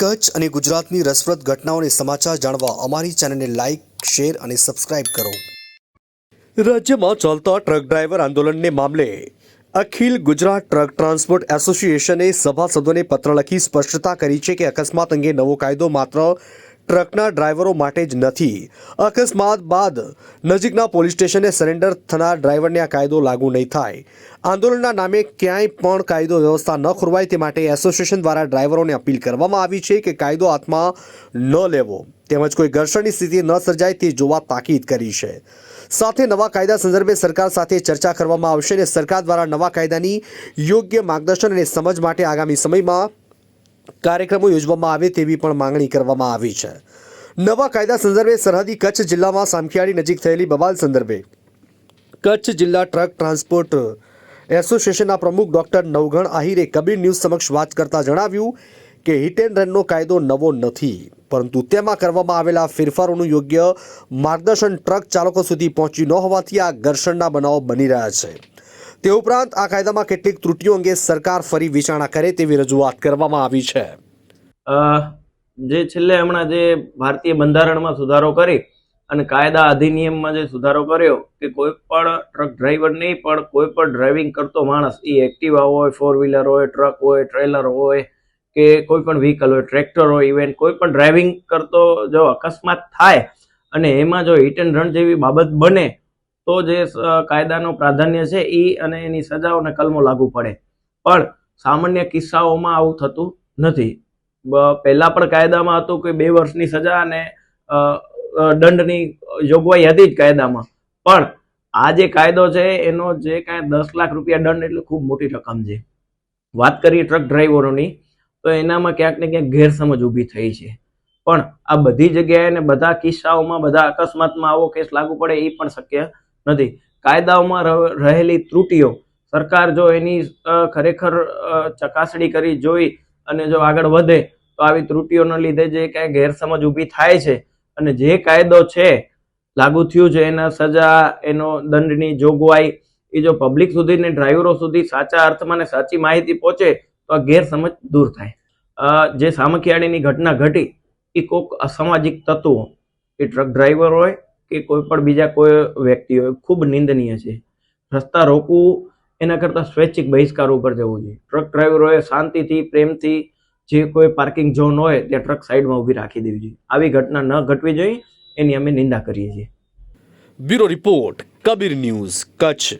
કચ્છ અને ગુજરાતની રસપ્રદ ઘટનાઓને સમાચાર જાણવા અમારી ચેનલને લાઇક શેર અને સબસ્ક્રાઇબ કરો. રાજ્યમાં ચાલતા ટ્રક ડ્રાઈવર આંદોલનને મામલે અખિલ ગુજરાત ટ્રક ટ્રાન્સપોર્ટ એસોસિએશને સભાસદોને પત્ર લખી સ્પષ્ટતા કરી છે કે અકસ્માત અંગે નવો કાયદો માત્ર ટ્રકના ડ્રાઈવરો માટે જ નથી. અકસ્માત બાદ નજીકના પોલીસ સ્ટેશને સરેન્ડર થનાર ડ્રાઈવરને આ કાયદો લાગુ નહીં થાય. આંદોલનના નામે ક્યાંય પણ કાયદો વ્યવસ્થા ન ખોરવાય તે માટે એસોસિએશન દ્વારા ડ્રાઈવરોને અપીલ કરવામાં આવી છે કે કાયદો હાથમાં ન લેવો. તેમજ કોઈ ઘર્ષણની સ્થિતિ ન સર્જાય તે જોવા તાકીદ કરી છે. સાથે નવા કાયદા સંદર્ભે સરકાર સાથે ચર્ચા કરવામાં આવશે અને સરકાર દ્વારા નવા કાયદાની યોગ્ય માર્ગદર્શન અને સમજ માટે આગામી સમયમાં કાર્યક્રમો યોજવામાં આવે તેવી પણ માંગણી કરવામાં આવી છે. નવા કાયદા સંદર્ભે સરહદી કચ્છ જિલ્લામાં સામખિયાળી નજીક થયેલી બબાલ સંદર્ભે કચ્છ જિલ્લા ટ્રક ટ્રાન્સપોર્ટ એસોસિએશનના પ્રમુખ ડોક્ટર નવઘણ આહિરે કબીર ન્યૂઝ સમક્ષ વાત કરતા જણાવ્યું કે હિટ એન્ડ રનનો કાયદો નવો નથી, પરંતુ તેમાં કરવામાં આવેલા ફેરફારોનું યોગ્ય માર્ગદર્શન ટ્રક ચાલકો સુધી પહોંચ્યું ન હોવાથી આ ઘર્ષણના બનાવો બની રહ્યા છે. તે ઉપરાંત આ કાયદામાં કેટલીક ત્રુટીઓ અંગે સરકાર ફરી વિચારણા કરે તેવી રજૂઆત કરવામાં આવી છે. જે છેલ્લે હમણાં જે ભારતીય બંધારણમાં સુધારો કરી અને કાયદા અધિનિયમમાં જે સુધારો કર્યો કે કોઈ પણ ટ્રક ડ્રાઈવર નહીં, પણ કોઈ પણ ડ્રાઇવિંગ કરતો માણસ, એ એક્ટિવા હોય ફોર વ્હીલર હોય ટ્રક હોય ટ્રેલર હોય કે કોઈ પણ વ્હીકલ હોય ટ્રેક્ટર હોય ઇવેન કોઈ પણ ડ્રાઇવિંગ કરતો જો અકસ્માત થાય અને એમાં જો હિટ એન્ડ રન જેવી બાબત બને તો જે કાયદાનું પ્રાધાન્ય છે એ અને એની સજાઓ અને કલમો લાગુ પડે. પણ સામાન્ય કિસ્સાઓમાં આવું થતું નથી. પહેલાં પણ કાયદામાં હતું કે બે વર્ષની સજા અને દંડની જોગવાઈ હતી જ કાયદામાં. પણ આ જે કાયદો છે એનો જે કાંઈ દસ લાખ રૂપિયા દંડ એટલે ખૂબ મોટી રકમ છે. વાત કરીએ ટ્રક ડ્રાઈવરોની, તો એનામાં ક્યાંક ને ક્યાંક ગેરસમજ ઊભી થઈ છે. પણ આ બધી જગ્યાએ ને બધા કિસ્સાઓમાં, બધા અકસ્માતમાં આવો કેસ લાગુ પડે એ પણ શક્ય નથી. કાયદાઓમાં રહેલી ત્રુટીઓ. સરકાર જો એની ખરેખર ચકાસણી કરી, જોઈ અને જો આગળ વધે, તો આવી ત્રુટીઓના લીધે જે કાંઈ ગેરસમજ ઊભી થાય છે અને જે કાયદો છે, લાગુ થયું છે, એના સજા, એનો દંડની જોગવાઈ, એ જો પબ્લિક સુધી ને ડ્રાઈવરો સુધી સાચા અર્થમાં ને સાચી માહિતી પહોંચે, તો આ ગેરસમજ દૂર થાય. જે સામખિયાળીની ઘટના ઘટી, એ કોઈક અસામાજિક તત્વો. એ ટ્રક ડ્રાઈવર હોય કે કોઈ પણ બીજા કોઈ વ્યક્તિ હોય ખૂબ નિંદનીય છે. રસ્તા રોકવું એના કરતાં સ્વૈચ્છિક બહિષ્કાર ઉપર જવું જોઈએ. ટ્રક ડ્રાઈવરોએ શાંતિથી, પ્રેમથી જે કોઈ પાર્કિંગ ઝોન હોય ત્યાં ટ્રક સાઈડમાં ઊભી રાખી દેવી જોઈએ. આવી ઘટના ન ઘટવી જોઈએ, એની અમે નિંદા કરીએ છીએ. Bureau report, Kabir news, Kutch.